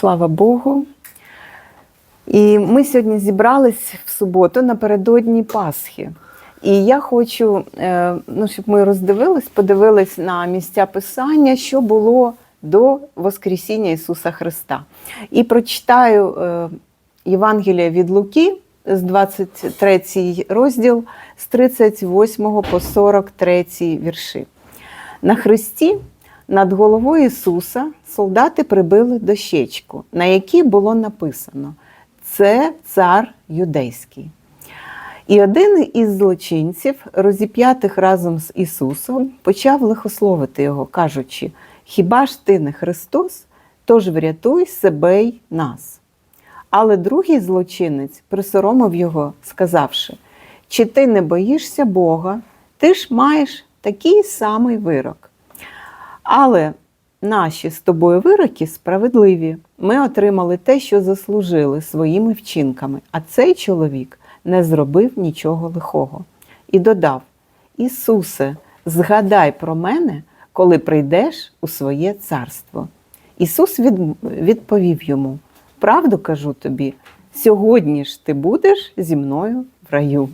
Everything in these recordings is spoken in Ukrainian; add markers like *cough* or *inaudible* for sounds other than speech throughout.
Слава Богу. І ми сьогодні зібрались в суботу напередодні Пасхи. І я хочу, е, ну, щоб ми роздивились, подивились на місця Писання, що було до Воскресіння Ісуса Христа. І прочитаю е, Євангелія від Луки з 23 розділ з 38 по 43 вірші. На хресті над головою Ісуса солдати прибили дощечку, на якій було написано Це цар юдейський. І один із злочинців, розіп'ятих разом з Ісусом, почав лихословити його, кажучи: Хіба ж ти не Христос, тож врятуй себе й нас. Але другий злочинець присоромив його, сказавши: Чи ти не боїшся Бога, ти ж маєш такий самий вирок. Але наші з тобою вироки справедливі. Ми отримали те, що заслужили своїми вчинками, а цей чоловік не зробив нічого лихого. І додав: Ісусе, згадай про мене, коли прийдеш у своє царство. Ісус відповів йому: Правду кажу тобі, сьогодні ж ти будеш зі мною в раю.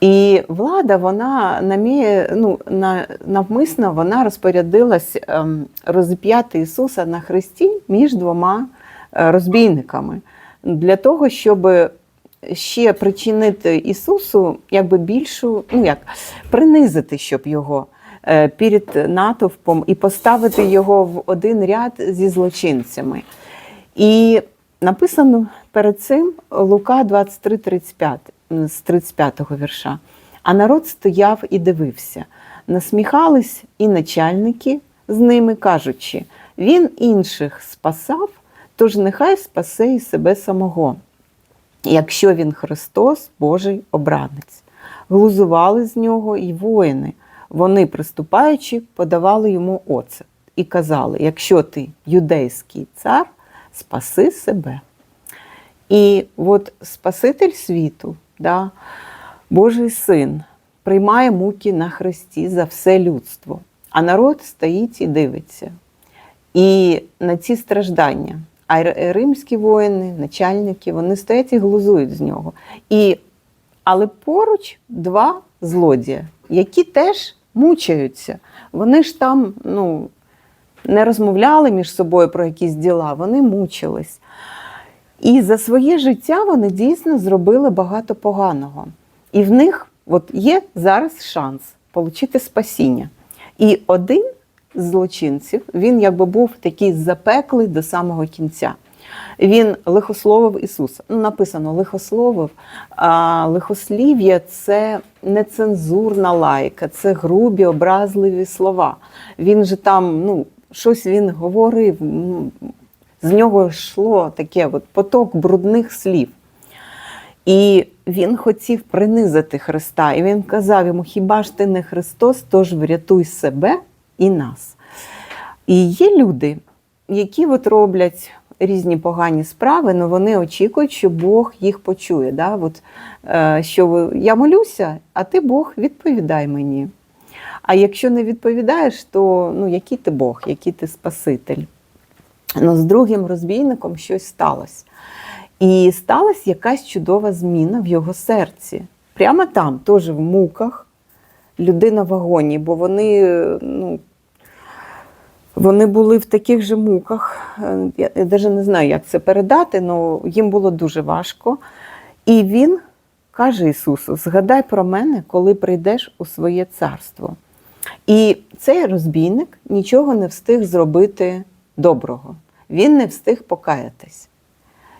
І влада, вона наміє, ну, на, навмисно вона розпорядилась ем, розп'яти Ісуса на хресті між двома е, розбійниками для того, щоб ще причинити Ісусу якби більшу, ну як принизити, щоб його е, перед натовпом і поставити його в один ряд зі злочинцями. І написано перед цим Лука 23:35 з 35-го вірша. А народ стояв і дивився. Насміхались і начальники з ними, кажучи, він інших спасав, тож нехай спасе і себе самого, якщо він Христос, Божий обранець. Глузували з нього і воїни. Вони, приступаючи, подавали йому оцет і казали: якщо ти юдейський цар, спаси себе. І от Спаситель світу, да, Божий син, приймає муки на хресті за все людство, а народ стоїть і дивиться. І на ці страждання. А римські воїни, начальники, вони стоять і глузують з нього. І, Але поруч два злодія, які теж мучаються. Вони ж там ну, не розмовляли між собою про якісь діла, вони мучились. І за своє життя вони дійсно зробили багато поганого. І в них от є зараз шанс отримати спасіння. І один з злочинців, він якби був такий запеклий до самого кінця. Він лихословив Ісуса. Ну, написано лихословив, а лихослів'я це нецензурна лайка, це грубі, образливі слова. Він же там, ну, щось він говорив, з нього йшло таке от поток брудних слів. І він хотів принизити Христа. І він казав йому: Хіба ж ти не Христос, тож врятуй себе і нас. І є люди, які от роблять різні погані справи, але вони очікують, що Бог їх почує. Да? От, е, що я молюся, а ти Бог відповідай мені. А якщо не відповідаєш, то ну, який ти Бог, який ти Спаситель? Ну, з другим розбійником щось сталося. І сталася якась чудова зміна в його серці. Прямо там, теж в муках, людина в агонії, бо вони ну, вони були в таких же муках. Я навіть не знаю, як це передати, але їм було дуже важко. І він каже Ісусу: згадай про мене, коли прийдеш у своє царство. І цей розбійник нічого не встиг зробити доброго. Він не встиг покаятись.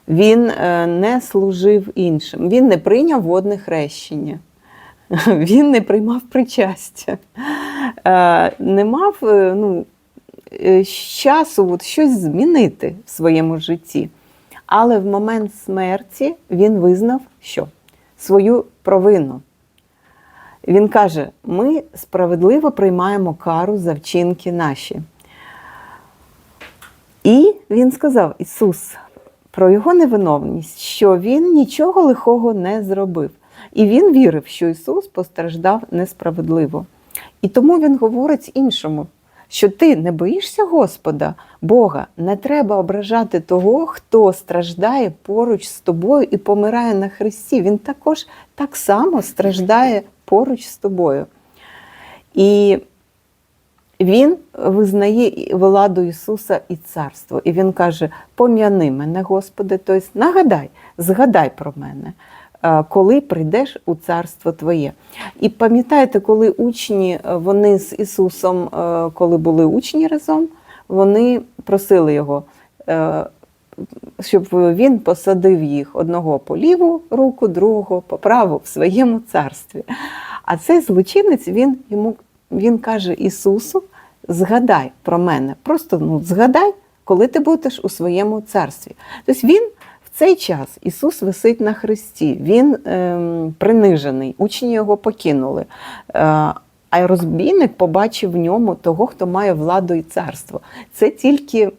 Він не служив іншим, він не прийняв водне хрещення, *laughs* він не приймав причастя, не мав ну, часу от щось змінити в своєму житті. Але в момент смерті він визнав, що свою провину. Він каже: ми справедливо приймаємо кару за вчинки наші. І він сказав Ісус про його невиновність, що Він нічого лихого не зробив. І він вірив, що Ісус постраждав несправедливо. І тому Він говорить іншому, що ти не боїшся Господа, Бога, не треба ображати того, хто страждає поруч з тобою і помирає на Христі. Він також так само страждає поруч з тобою. І він визнає владу Ісуса і царство. І Він каже: пом'яни мене, Господи, тобто нагадай, згадай про мене, е, коли прийдеш у царство Твоє. І пам'ятаєте, коли учні, е, вони з Ісусом, е, коли були учні разом, вони просили його, щоб він посадив їх одного по ліву руку, другого по праву в своєму царстві. А цей злочинець він йому він каже Ісусу: згадай про мене. Просто ну, згадай, коли ти будеш у своєму царстві. Тобто він в цей час Ісус висить на хресті, він ем, принижений, учні його покинули. Е, а розбійник побачив в ньому того, хто має владу і царство. Це тільки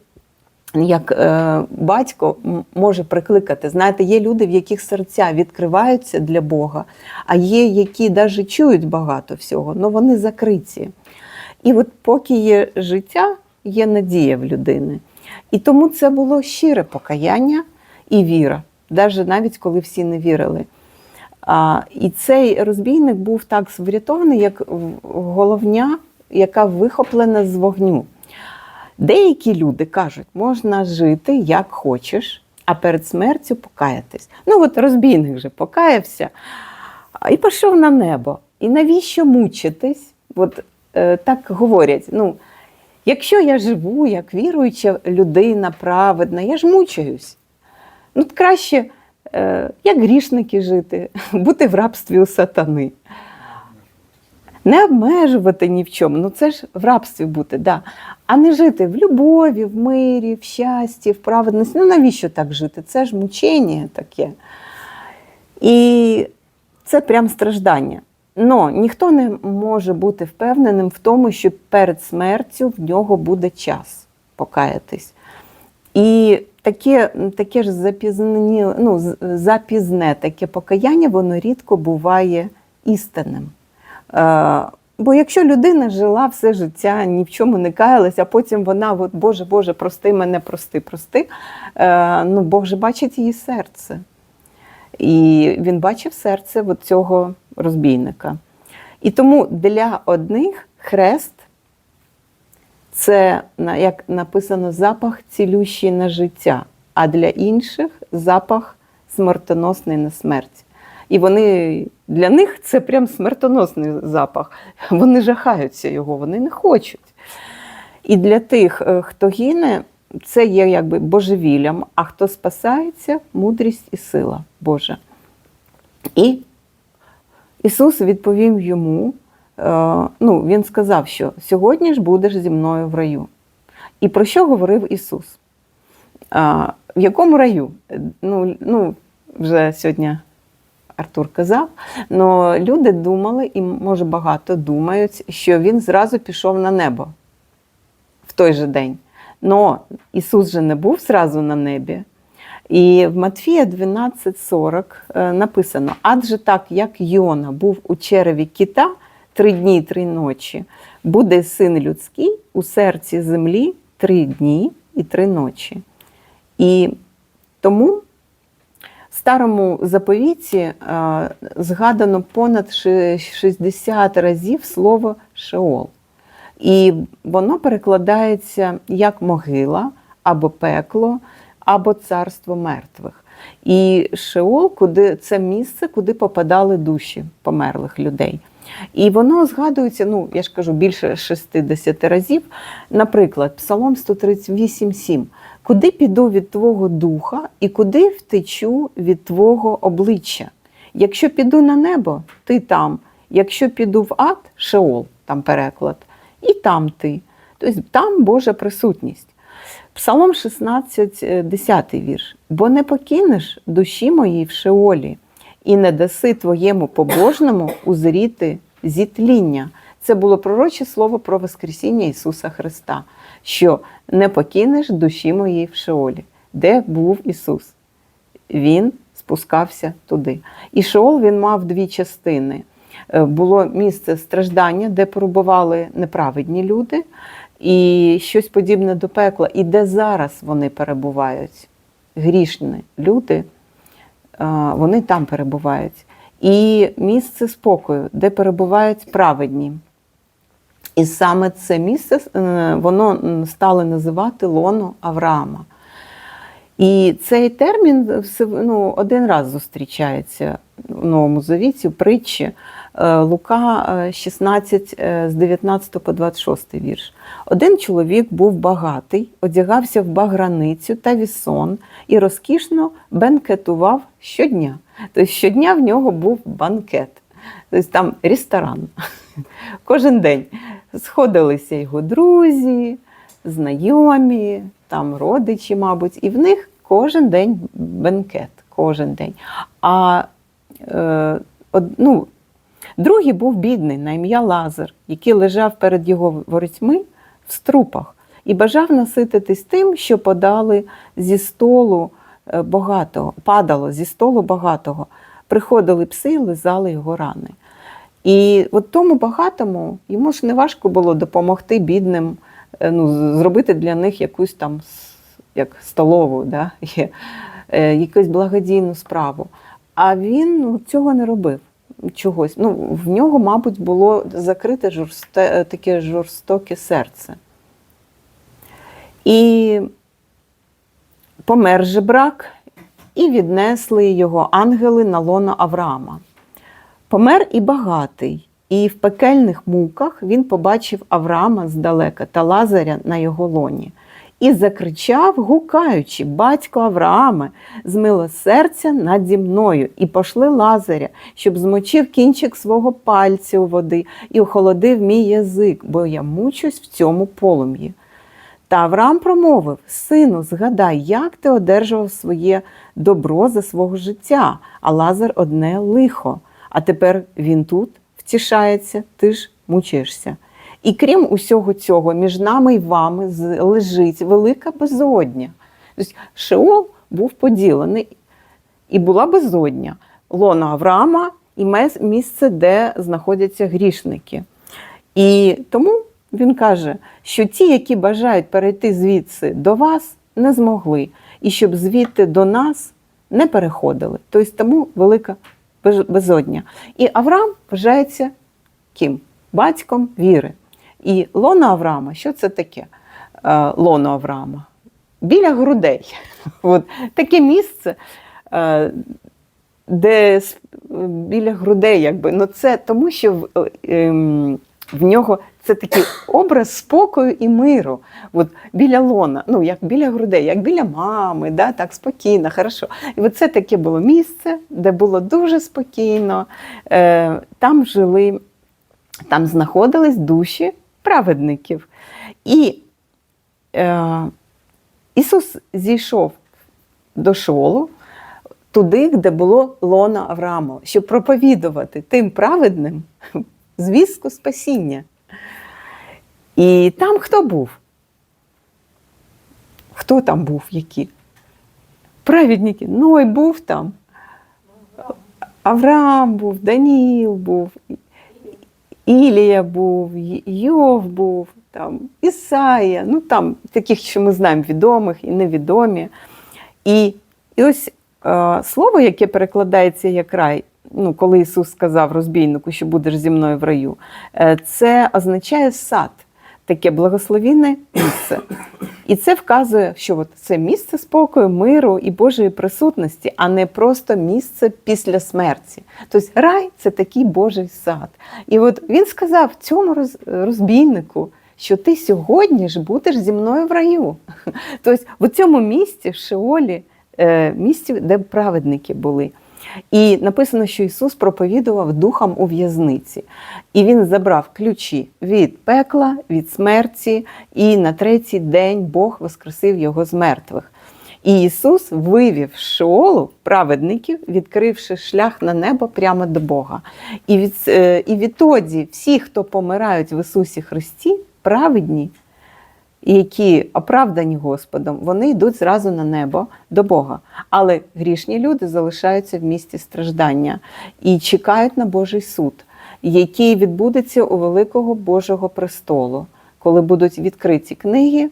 як е, батько може прикликати. Знаєте, є люди, в яких серця відкриваються для Бога, а є, які навіть чують багато всього, але вони закриті. І от поки є життя, є надія в людини. І тому це було щире покаяння і віра, навіть коли всі не вірили. А, і цей розбійник був так врятований, як головня, яка вихоплена з вогню. Деякі люди кажуть, можна жити як хочеш, а перед смертю покаятись. Ну от розбійник же покаявся і пішов на небо. І навіщо мучитись? От е, так говорять. Ну, якщо я живу як віруюча людина, праведна, я ж мучаюсь. Ну, краще, е, як грішники жити, *laughs* бути в рабстві у сатани. Не обмежувати ні в чому, ну це ж в рабстві бути, да. а не жити в любові, в мирі, в щасті, в праведності. Ну навіщо так жити? Це ж мучення таке. І це прям страждання. Но ніхто не може бути впевненим в тому, що перед смертю в нього буде час покаятись. І таке, таке ж запізні, ну, запізне таке покаяння, воно рідко буває істинним. Е, бо якщо людина жила все життя, ні в чому не каялась, а потім вона, от, Боже, Боже, прости мене, прости, прости, е, ну, Бог же бачить її серце. І він бачив серце от цього розбійника. І тому для одних хрест це, як написано, запах цілющий на життя, а для інших запах смертоносний на смерть. І вони для них це прям смертоносний запах. Вони жахаються його, вони не хочуть. І для тих, е, хто гине, це є якби божевіллям, а хто спасається мудрість і сила Божа. І Ісус відповів йому: е, ну, Він сказав, що сьогодні ж будеш зі мною в раю. І про що говорив Ісус? В якому раю? Ну, ну, вже сьогодні Артур казав, але люди думали, і може багато думають, що він зразу пішов на небо в той же день. Но Ісус же не був зразу на небі. І в Матфія 12,40 е, написано: адже так, як Йона був у череві кита три дні і три ночі, буде син людський у серці землі три дні і три ночі. І тому в старому заповіті е, згадано понад ши- 60 разів слово Шеол. І воно перекладається як могила, або пекло, або царство мертвих. І Шеол, куди це місце, куди попадали душі померлих людей. І воно згадується, ну я ж кажу, більше 60 разів. Наприклад, Псалом 138,7. Куди піду від Твого духа, і куди втечу від Твого обличчя? Якщо піду на небо, ти там. Якщо піду в ад, Шеол, там переклад, і там ти. Тобто там Божа присутність. Псалом 16, е, 10 вірш. Бо не покинеш душі моїй в Шеолі, і не даси твоєму побожному узріти зітління. Це було пророче слово про Воскресіння Ісуса Христа, що не покинеш душі моєї в Шеолі. Де був Ісус? Він спускався туди. І Шеол він мав дві частини. Е, Було місце страждання, де перебували неправедні люди, і щось подібне до пекла. І де зараз вони перебувають? Грішні люди, вони там перебувають. І місце спокою, де перебувають праведні. І саме це місце е, воно стали називати лоно Авраама. І цей термін ну, один раз зустрічається в Новому Завіті, в притчі Е, Лука е, 16 е, з 19 по 26 вірш. Один чоловік був багатий, одягався в баграницю та вісон і розкішно бенкетував щодня. Тобто щодня в нього був банкет, тобто там ресторан. *laughs* Кожен день сходилися його друзі, знайомі, там родичі, мабуть, і в них кожен день бенкет. Кожен день. А е, ну, другий був бідний на ім'я Лазар, який лежав перед його воротьми в струпах і бажав насититись тим, що подали зі столу е, багатого, падало зі столу багатого. Приходили пси лизали його рани. І от тому багатому йому ж не важко було допомогти бідним, е, ну, зробити для них якусь там як столову, да? *laughs* е, якусь благодійну справу. А він ну, цього не робив. Чогось. Ну, в нього, мабуть, було закрите жорсте, е, таке жорстоке серце. І помер же брак, і віднесли його ангели на лоно Авраама. Помер і багатий, і в пекельних муках він побачив Авраама здалека та Лазаря на його лоні. І закричав, гукаючи, батько Аврааме, змилосердя наді мною, і пошли Лазаря, щоб змочив кінчик свого пальця у води і охолодив мій язик, бо я мучусь в цьому полум'ї. Та Авраам промовив: Сину, згадай, як ти одержував своє добро за свого життя, а Лазар одне лихо. А тепер він тут втішається, ти ж мучишся. І крім усього цього, між нами і вами лежить велика безодня. Тобто Шеол був поділений, і була безодня. Лона Авраама і місце, де знаходяться грішники. І тому він каже, що ті, які бажають перейти звідси до вас, не змогли, і щоб звідти до нас не переходили. Тобто тому велика безодня. І Авраам вважається ким? Батьком віри. І лоно Авраама, що це таке? Е, Лоно Авраама? Біля грудей. *laughs* От таке місце. е, де біля грудей, якби ну це тому, що в, ем, в нього це такий образ спокою і миру. От біля лона, ну як біля грудей, як біля мами, да, так спокійно, хорошо. І от це таке було місце, де було дуже спокійно. Е, там жили, там знаходились душі праведників. І е, Ісус зійшов до шолу, туди, де було лона Авраама, щоб проповідувати тим праведним звістку спасіння. І там хто був? Хто там був? Які? Праведники. Ной був там. Авраам був, Даніл був, Ілія був, Йов був, там, Ісая, ну там таких, що ми знаємо, відомих і невідомі. І, і ось е, слово, яке перекладається як рай, ну, коли Ісус сказав розбійнику, що будеш зі мною в раю, е, це означає сад, таке благословінне місце. І це вказує, що от це місце спокою, миру і Божої присутності, а не просто місце після смерті. Тобто рай це такий Божий сад. І от він сказав цьому розбійнику, що ти сьогодні ж будеш зі мною в раю. Тобто в цьому місці, в Шеолі, е, місці, де праведники були. І написано, що Ісус проповідував духом у в'язниці. І Він забрав ключі від пекла, від смерті, і на третій день Бог воскресив його з мертвих. І Ісус вивів з Шеолу праведників, відкривши шлях на небо прямо до Бога. І, від, е, і відтоді всі, хто помирають в Ісусі Христі, праведні, які оправдані Господом, вони йдуть зразу на небо до Бога. Але грішні люди залишаються в місті страждання і чекають на Божий суд, який відбудеться у великого Божого престолу. коли будуть відкриті книги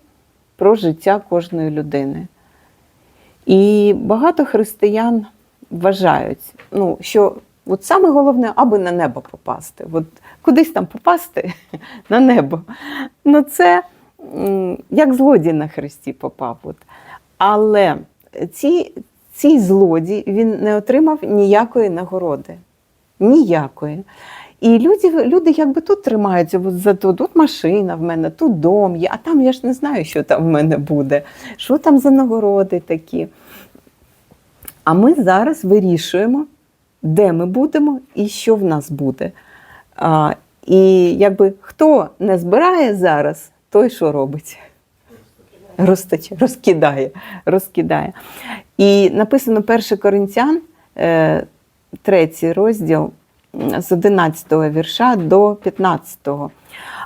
про життя кожної людини. І багато християн вважають, ну, що от саме головне, аби на небо попасти. От кудись там попасти *laughs* на небо. Ну, це як злодій на хресті попав. От. Але ці, цей злодій він не отримав ніякої нагороди. Ніякої. І люди, люди якби тут тримаються, за то, тут машина в мене, тут дом є, а там я ж не знаю, що там в мене буде, що там за нагороди такі. А ми зараз вирішуємо, де ми будемо і що в нас буде. А, і якби хто не збирає зараз, той що робить? Розтаче, розкидає, розкидає. І написано 1 Коринтян, е, третій розділ з 11 вірша до 15.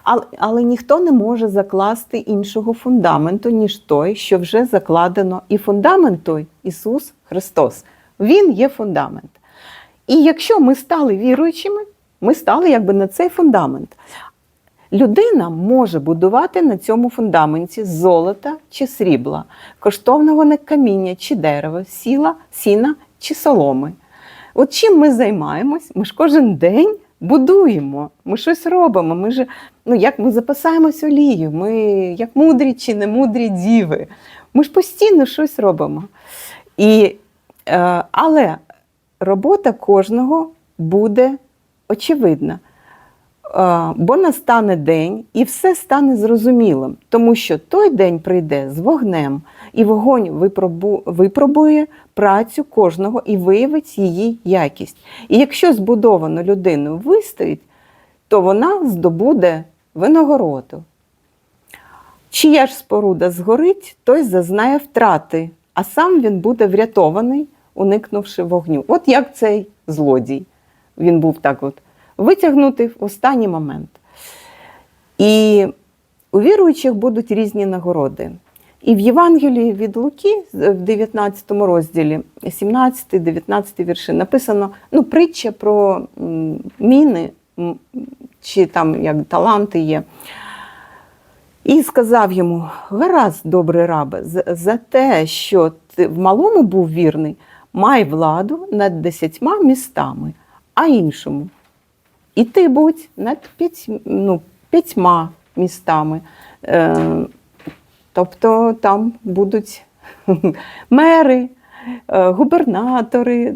Але, але ніхто не може закласти іншого фундаменту, ніж той, що вже закладено. І фундамент той Ісус Христос. Він є фундамент. І якщо ми стали віруючими, ми стали якби на цей фундамент. Людина може будувати на цьому фундаменті золота чи срібла, коштовного не каміння чи дерева, сіла, сіна чи соломи. От чим ми займаємось? Ми ж кожен день будуємо, ми щось робимо. Ми ж, ну, як ми запасаємось олією, ми як мудрі чи не мудрі діви. Ми ж постійно щось робимо. І, е, але робота кожного буде очевидна. Бо настане день і все стане зрозумілим, тому що той день прийде з вогнем, і вогонь випробу- випробує працю кожного і виявить її якість. І якщо збудовано людину вистоїть, то вона здобуде винагороду. Чия ж споруда згорить, той зазнає втрати, а сам він буде врятований, уникнувши вогню. От як цей злодій. Він був так от витягнутий в останній момент. І у віруючих будуть різні нагороди. І в Євангелії від Луки в 19 розділі, 17-19 вірші, написано ну, притча про міни, чи там як таланти є. І сказав йому: гаразд, добрий рабе, за те, що ти в малому був вірний, май владу над десятьма містами, а іншому. І ти будь над п'ять, ну, п'ятьма містами. Е, тобто там будуть *laughs* мери, е, губернатори,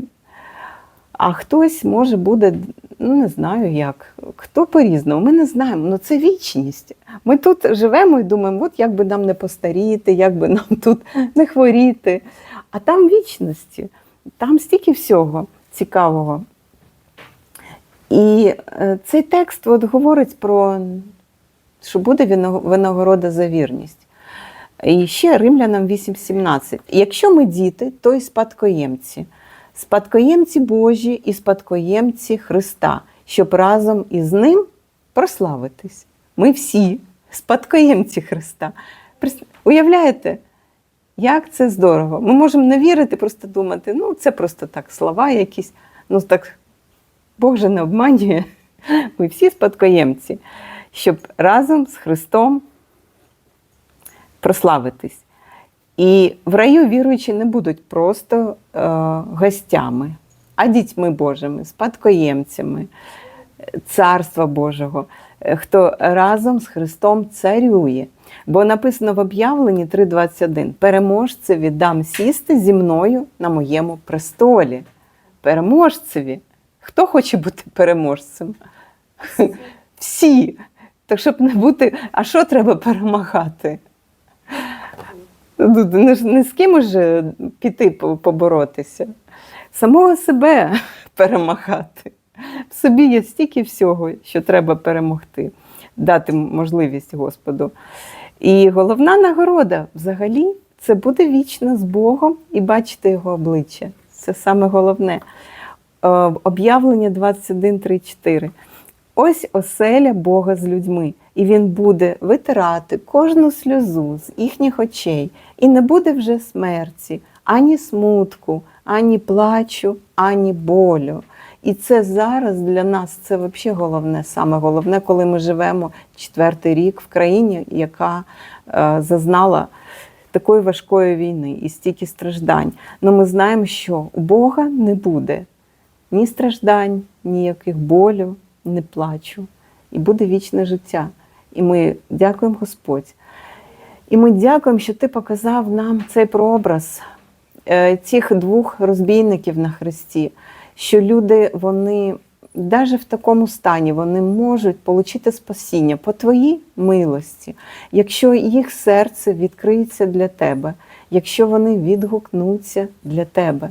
а хтось може буде, ну не знаю як, хто по-різному. Ми не знаємо. Ну це вічність. Ми тут живемо і думаємо, от як би нам не постаріти, як би нам *laughs* тут не хворіти. А там вічності, там стільки всього цікавого. І е, цей текст от говорить про, що буде винагорода за вірність. І ще Римлянам 8.17. Якщо ми діти, то і спадкоємці. Спадкоємці Божі і спадкоємці Христа, щоб разом із ним прославитись. Ми всі спадкоємці Христа. Уявляєте, як це здорово. Ми можемо не вірити, просто думати, ну це просто так слова якісь. Ну так Бог же не обманює. Ми всі спадкоємці, щоб разом з Христом прославитись. І в раю віруючі не будуть просто е, гостями, а дітьми Божими, спадкоємцями Царства Божого, е, хто разом з Христом царює. Бо написано в об'явленні 3:21: переможцеві дам сісти зі мною на моєму престолі. Переможцеві. Хто хоче бути переможцем? Всі. Так щоб не бути, а що треба перемагати? Ну, Не, не з ким же піти поборотися. Самого себе *laughs* перемагати. В собі є стільки всього, що треба перемогти, дати можливість Господу. І головна нагорода взагалі це буде вічно з Богом і бачити його обличчя. Це саме головне. Е, Об'явлення 21.3.4. Ось оселя Бога з людьми, і Він буде витирати кожну сльозу з їхніх очей, і не буде вже смерті, ані смутку, ані плачу, ані болю. І це зараз для нас це взагалі головне, саме головне, коли ми живемо четвертий рік в країні, яка е, зазнала такої важкої війни і стільки страждань. Ну ми знаємо, що у Бога не буде ні страждань, ніяких болю, не плачу. І буде вічне життя. І ми дякуємо Господь. І ми дякуємо, що ти показав нам цей прообраз е, цих двох розбійників на Христі, що люди, вони навіть в такому стані вони можуть отримати спасіння по твоїй милості, якщо їх серце відкриється для тебе, якщо вони відгукнуться для тебе.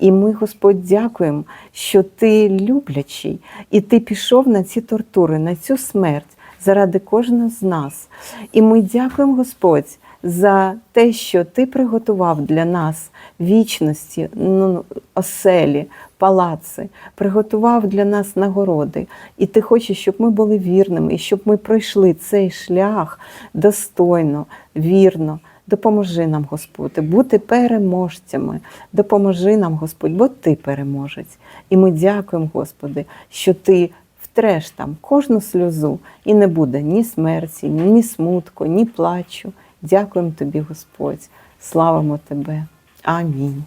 І ми, Господь, дякуємо, що ти люблячий, і ти пішов на ці тортури, на цю смерть заради кожного з нас. І ми дякуємо, Господь, за те, що ти приготував для нас вічності, ну, оселі, палаци, приготував для нас нагороди. І ти хочеш, щоб ми були вірними, і щоб ми пройшли цей шлях достойно, вірно. Допоможи нам, Господи, бути переможцями. Допоможи нам, Господь, бо Ти переможець. І ми дякуємо, Господи, що Ти втреш там кожну сльозу, і не буде ні смерті, ні смутку, ні плачу. Дякуємо Тобі, Господь. Славимо Тебе. Амінь.